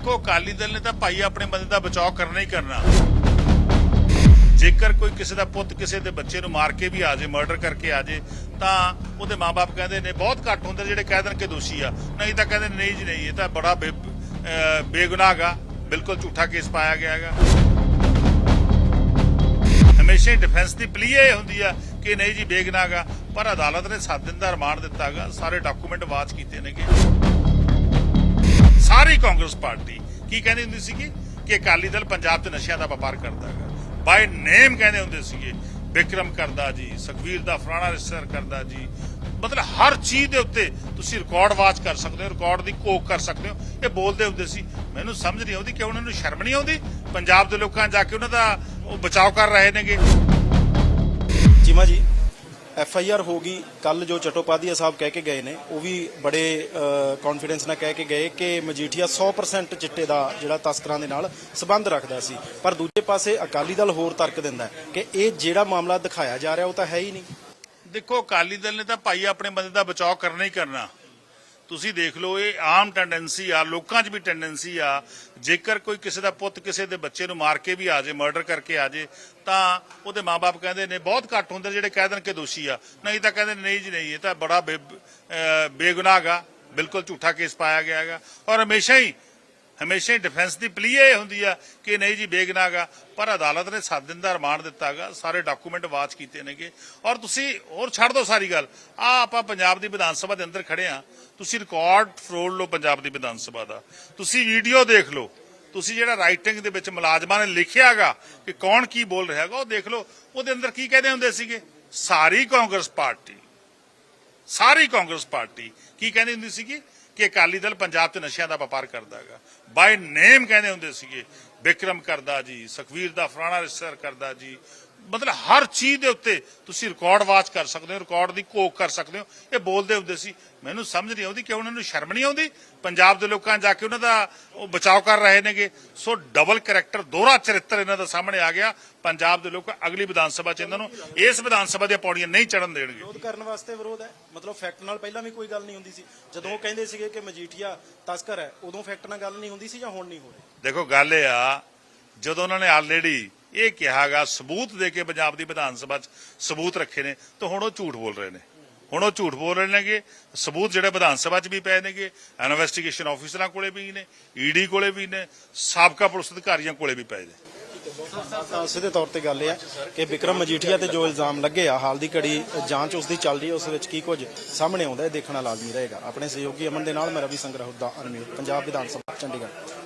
ਦੇਖੋ, ਅਕਾਲੀ ਦਲ ਨੇ ਤਾਂ ਭਾਈ ਆਪਣੇ ਬੰਦੇ ਦਾ ਬਚਾਅ ਕਰਨਾ ਹੀ ਕਰਨਾ। ਜੇਕਰ ਕੋਈ ਕਿਸੇ ਦਾ ਪੁੱਤ ਕਿਸੇ ਦੇ ਬੱਚੇ ਨੂੰ ਮਾਰ ਕੇ ਵੀ ਆ ਜੇ ਮਰਡਰ ਕਰਕੇ ਆ ਜੇ ਤਾਂ ਉਹਦੇ ਮਾਪੇ ਕਹਿੰਦੇ ਨੇ, ਬਹੁਤ ਘੱਟ ਹੁੰਦੇ ਜਿਹੜੇ ਕਹਿ ਦੇਣ ਕਿ ਦੋਸ਼ੀ ਆ। ਨਹੀਂ ਤਾਂ ਕਹਿੰਦੇ, ਨਹੀਂ ਜੀ, ਨਹੀਂ, ਇਹ ਤਾਂ ਬੜਾ ਬੇ- ਬੇਗੁਨਾਹ ਗਾ ਬਿਲਕੁਲ ਝੂਠਾ ਕੇਸ ਪਾਇਆ ਗਿਆ ਹੈਗਾ। ਹਮੇਸ਼ਾ ਹੀ ਡਿਫੈਂਸ ਦੀ ਪਲੀ ਇਹ ਹੁੰਦੀ ਆ ਕਿ ਨਹੀਂ ਜੀ, ਬੇਗੁਨਾਹ ਗਾ ਪਰ ਅਦਾਲਤ ਨੇ 7 ਦਿਨ ਦਾ ਰਿਮਾਂਡ ਦਿੱਤਾ ਗਾ ਸਾਰੇ ਡਾਕੂਮੈਂਟ ਵਾਚ ਕੀਤੇ ਨੇਗੇ। ਸਾਰੀ ਕਾਂਗਰਸ ਪਾਰਟੀ। ਕੀ ਕਹਿੰਦੀ ਹੁੰਦੀ ਸੀਗੀ? ਕਿ ਅਕਾਲੀ ਦਲ ਪੰਜਾਬ 'ਚ ਨਸ਼ਿਆਂ ਦਾ ਵਪਾਰ ਕਰਦਾ ਹੈਗਾ। ਬਾਈ ਨੇਮ ਕਹਿੰਦੇ ਹੁੰਦੇ ਸੀਗੇ, ਵਿਕਰਮ ਕਰਦਾ ਜੀ ਸੁਖਵੀਰ ਦਾ ਫਲਾਣਾ ਰਿਸ਼ਤੇਦਾਰ ਕਰਦਾ ਜੀ। ਮਤਲਬ ਹਰ ਚੀਜ਼ ਦੇ ਉੱਤੇ ਤੁਸੀਂ ਰਿਕਾਰਡ ਵਾਚ ਕਰ ਸਕਦੇ ਹੋ ਰਿਕਾਰਡ ਦੀ ਕੋਕ ਕਰ ਸਕਦੇ ਹੋ। ਇਹ ਬੋਲਦੇ ਹੁੰਦੇ ਸੀ, ਮੈਨੂੰ ਸਮਝ ਨਹੀਂ ਆਉਂਦੀ ਕਿ ਉਹਨਾਂ ਨੂੰ ਸ਼ਰਮ ਨਹੀਂ ਆਉਂਦੀ? ਪੰਜਾਬ ਦੇ ਲੋਕਾਂ ਜਾ ਕੇ ਉਹਨਾਂ ਦਾ ਉਹ ਬਚਾਅ ਕਰ ਰਹੇ ਨੇਗੇ। ਚੀਮਾ ਜੀ ਐਫ ਆਈ ਆਰ ਹੋ ਗਈ ਕੱਲ ਜੋ ਚਟੋਪਾਧੀਆ ਸਾਹਿਬ ਕਹਿ ਕੇ ਗਏ ਨੇ, ਉਹ ਵੀ ਬੜੇ ਕੌਨਫੀਡੈਂਸ ਨਾਲ ਕਹਿ ਕੇ ਗਏ ਕਿ ਮਜੀਠੀਆ 100% ਚਿੱਟੇ ਦਾ ਜਿਹੜਾ ਤਸਕਰਾਂ ਦੇ ਨਾਲ ਸਬੰਧ ਰੱਖਦਾ ਸੀ। ਪਰ ਦੂਜੇ ਪਾਸੇ ਅਕਾਲੀ ਦਲ ਹੋਰ ਤਰਕ ਦਿੰਦਾ ਕਿ ਇਹ ਜਿਹੜਾ ਮਾਮਲਾ ਦਿਖਾਇਆ ਜਾ ਰਿਹਾ ਉਹ ਤਾਂ ਹੈ ਹੀ ਨਹੀਂ। ਦੇਖੋ, ਅਕਾਲੀ ਦਲ ਨੇ ਤਾਂ ਭਾਈ ਆਪਣੇ ਬੰਦੇ ਦਾ ਬਚਾਅ ਕਰਨਾ ਹੀ ਕਰਨਾ। ਤੁਸੀਂ ਦੇਖ ਲਓ, ਇਹ ਆਮ ਟੈਂਡੈਂਸੀ ਆ, ਲੋਕਾਂ 'ਚ ਵੀ ਟੈਂਡੈਂਸੀ ਆ। ਜੇਕਰ ਕੋਈ ਕਿਸੇ ਦਾ ਪੁੱਤ ਕਿਸੇ ਦੇ ਬੱਚੇ ਨੂੰ ਮਾਰ ਕੇ ਵੀ ਆ ਜੇ ਮਰਡਰ ਕਰਕੇ ਆ ਜੇ ਤਾਂ ਉਹਦੇ ਮਾਪੇ ਕਹਿੰਦੇ ਨੇ, ਬਹੁਤ ਘੱਟ ਹੁੰਦੇ ਜਿਹੜੇ ਕਹਿ ਦੇਣ ਕਿ ਦੋਸ਼ੀ ਆ। ਨਹੀਂ ਤਾਂ ਕਹਿੰਦੇ ਨਹੀਂ ਜੀ, ਨਹੀਂ, ਇਹ ਤਾਂ ਬੜਾ ਬੇ- ਬੇਗੁਨਾਹ ਆ ਬਿਲਕੁਲ ਝੂਠਾ ਕੇਸ ਪਾਇਆ ਗਿਆ ਹੈਗਾ। ਔਰ ਹਮੇਸ਼ਾ ਹੀ ਹਮੇਸ਼ਾ ਹੀ ਡਿਫੈਂਸ ਦੀ ਪਲੀ ਇਹ ਹੁੰਦੀ ਆ ਕਿ ਨਹੀਂ ਜੀ, ਬੇਗੁਨਾਹ ਗਾ ਪਰ ਅਦਾਲਤ ਨੇ 7 ਦਿਨ ਦਾ ਰਿਮਾਂਡ ਦਿੱਤਾਗਾ ਸਾਰੇ ਡਾਕੂਮੈਂਟ ਵਾਚ ਕੀਤੇ ਨੇਗੇ। ਔਰ ਤੁਸੀਂ ਹੋਰ ਛੱਡ ਦਿਓ ਸਾਰੀ ਗੱਲ। ਆ ਆਪਾਂ ਪੰਜਾਬ ਦੀ ਵਿਧਾਨ ਸਭਾ ਦੇ ਅੰਦਰ ਖੜੇ ਆ। ਤੁਸੀਂ ਰਿਕਾਰਡ ਫਰੋਲ ਲਓ ਪੰਜਾਬ ਦੀ ਵਿਧਾਨ ਸਭਾ ਦਾ। ਤੁਸੀਂ ਵੀਡੀਓ ਦੇਖ ਲਓ। ਤੁਸੀਂ ਜਿਹੜਾ ਰਾਈਟਿੰਗ ਦੇ ਵਿੱਚ ਮੁਲਾਜ਼ਮਾਂ ਨੇ ਲਿਖਿਆਗਾ ਕਿ ਕੌਣ ਕੀ ਬੋਲ ਰਿਹਾ ਹੈਗਾ, ਉਹ ਦੇਖ ਲਓ। ਉਹਦੇ ਅੰਦਰ ਕੀ ਕਹਿੰਦੇ ਹੁੰਦੇ ਸੀਗੇ? ਸਾਰੀ ਕਾਂਗਰਸ ਪਾਰਟੀ। ਸਾਰੀ ਕਾਂਗਰਸ ਪਾਰਟੀ। ਕੀ ਕਹਿੰਦੀ ਹੁੰਦੀ ਸੀਗੀ? ਕਿ ਅਕਾਲੀ ਦਲ ਪੰਜਾਬ 'ਚ ਨਸ਼ਿਆਂ ਦਾ ਵਪਾਰ ਕਰਦਾ ਹੈਗਾ। ਬਾਈ ਨੇਮ ਕਹਿੰਦੇ ਹੁੰਦੇ ਸੀਗੇ ਵਿਕਰਮ ਕਰਦਾ ਜੀ, ਸੁਖਵੀਰ ਦਾ, ਫਲਾਣਾ ਰਿਸ਼ਤੇਦਾਰ ਕਰਦਾ ਜੀ ਮਤਲਬ ਹਰ ਚੀਜ਼ ਦੇ ਉੱਤੇ ਤੁਸੀਂ ਰਿਕਾਰਡ ਵਾਚ ਕਰ ਸਕਦੇ ਹੋ ਰਿਕਾਰਡ ਦੀ ਕੋਕ ਕਰ ਸਕਦੇ ਹੋ। ਇਹ ਬੋਲਦੇ ਹੁੰਦੇ ਸੀ ਮੈਨੂੰ ਸਮਝ ਨਹੀਂ ਆਉਂਦੀ ਕਿ ਉਹਨਾਂ ਨੂੰ ਸ਼ਰਮ ਨਹੀਂ ਆਉਂਦੀ? ਪੰਜਾਬ ਦੇ ਲੋਕਾਂ ਜਾ ਕੇ ਉਹਨਾਂ ਦਾ ਉਹ ਬਚਾਅ ਕਰ ਰਹੇ ਨੇਗੇ। ਸੋ ਡਬਲ ਕੈਰੈਕਟਰ ਦੋਹਰਾ ਚਰਿੱਤਰ ਇਹਨਾਂ ਦਾ ਸਾਹਮਣੇ ਆ ਗਿਆ। ਪੰਜਾਬ ਦੇ ਲੋਕ ਅਗਲੀ ਵਿਧਾਨ ਸਭਾ 'ਚ ਇਹਨਾਂ ਨੂੰ ਇਸ ਵਿਧਾਨ ਸਭਾ ਦੀਆਂ ਪੌੜੀਆਂ ਨਹੀਂ ਚੜਨ ਦੇਣਗੇ। ਵਿਰੋਧ ਕਰਨ ਵਾਸਤੇ ਵਿਰੋਧ ਹੈ। ਮਤਲਬ ਫੈਕਟ ਨਾਲ ਪਹਿਲਾਂ ਵੀ ਕੋਈ ਗੱਲ ਨਹੀਂ ਹੁੰਦੀ ਸੀ। ਜਦੋਂ ਉਹ ਕਹਿੰਦੇ ਸੀਗੇ ਕਿ ਮਜੀਠੀਆ ਤਸਕਰ ਹੈ ਉਦੋਂ ਫੈਕਟ ਨਾਲ ਗੱਲ ਨਹੀਂ ਹੁੰਦੀ ਸੀ ਜਾਂ ਹੁਣ ਨਹੀਂ ਹੋ ਰਹੀ? ਦੇਖੋ ਗੱਲ ਇਹ ਆ ਜਦੋਂ ਉਹਨਾਂ ਨੇ ਆਲਰੇਡੀ ਇਹ ਕਿਹਾਗਾ, ਸਬੂਤ ਦੇ ਕੇ ਪੰਜਾਬ ਦੀ ਵਿਧਾਨ ਸਭਾ 'ਚ ਸਬੂਤ ਰੱਖੇ ਨੇ, ਤਾਂ ਹੁਣ ਉਹ ਝੂਠ ਬੋਲ ਰਹੇ ਨੇ। ਹੁਣ ਉਹ ਝੂਠ ਬੋਲ ਰਹੇ ਨੇਗੇ, ਸਬੂਤ ਜਿਹੜੇ ਵਿਧਾਨ ਸਭਾ 'ਚ ਵੀ ਪਏ ਨੇਗੇ ਇਨਵੈਸਟੀਗੇਸ਼ਨ ਆਫੀਸਰਾਂ ਕੋਲੇ ਵੀ ਨੇ ਈਡੀ ਕੋਲੇ ਵੀ ਨੇ, ਸਾਬਕਾ ਪੁਲਿਸ ਅਧਿਕਾਰੀਆਂ ਕੋਲੇ ਵੀ ਪਏ ਨੇ। ਸਿੱਧੇ ਤੌਰ ਤੇ ਗੱਲ ਇਹ ਹੈ ਕਿ ਵਿਕਰਮ ਮਜੀਠੀਆ ਤੇ ਜੋ ਇਲਜ਼ਾਮ ਲੱਗੇ ਆ, ਹਾਲ ਦੀ ਘੜੀ ਜਾਂਚ ਉਸ ਦੀ ਚੱਲ ਰਹੀ ਹੈ, ਉਸ ਵਿੱਚ ਕੀ ਕੁਝ ਸਾਹਮਣੇ ਆਉਂਦਾ ਇਹ ਦੇਖਣਾ ਲਾਜ਼ਮੀ ਰਹੇਗਾ। ਆਪਣੇ ਸਹਿਯੋਗੀ ਅਮਨ ਦੇ ਨਾਲ ਮੈਂ ਰਵੀ ਸੰਗਰਾਹੁ ਦਾ ਅਨਮਿਊਟ, ਪੰਜਾਬ ਵਿਧਾਨ ਸਭਾ, ਚੰਡੀਗੜ੍ਹ।